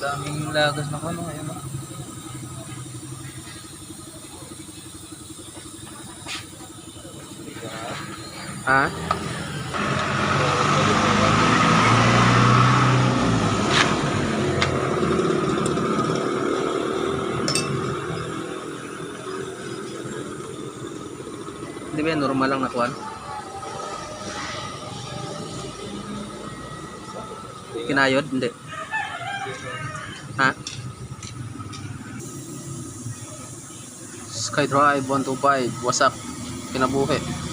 Daming lagas na ano, ayun o. Ha? Hindi ba normal lang na kuhan? Kinayod? Hindi. Ha? SkyDrive 125, wasak. Kinabuhi.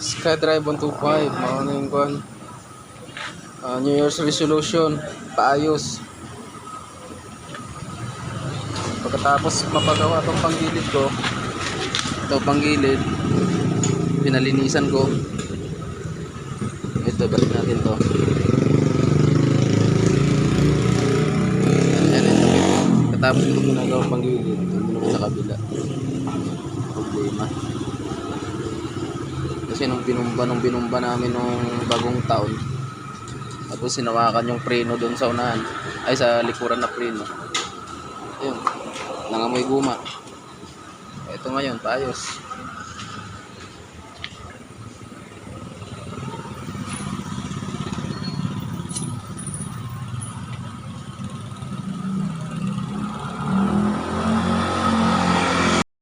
SkyDrive 125, mga ano yung kuhan. Ah, New Year's resolution, paayos. Pagkatapos mapagawa itong panggilid ko, ito panggilid, pinalinisan ko. Ito, balik natin to. Ayan, ito. Pagkatapos ito ginagawa panggilid, ito sa kabila. Kasi nung binumba, nung binumba namin nung bagong taon, tapos sinawakan yung preno doon sa unahan, ay sa likuran na preno. Ayun, nangamoy guma. Ito ngayon, paayos.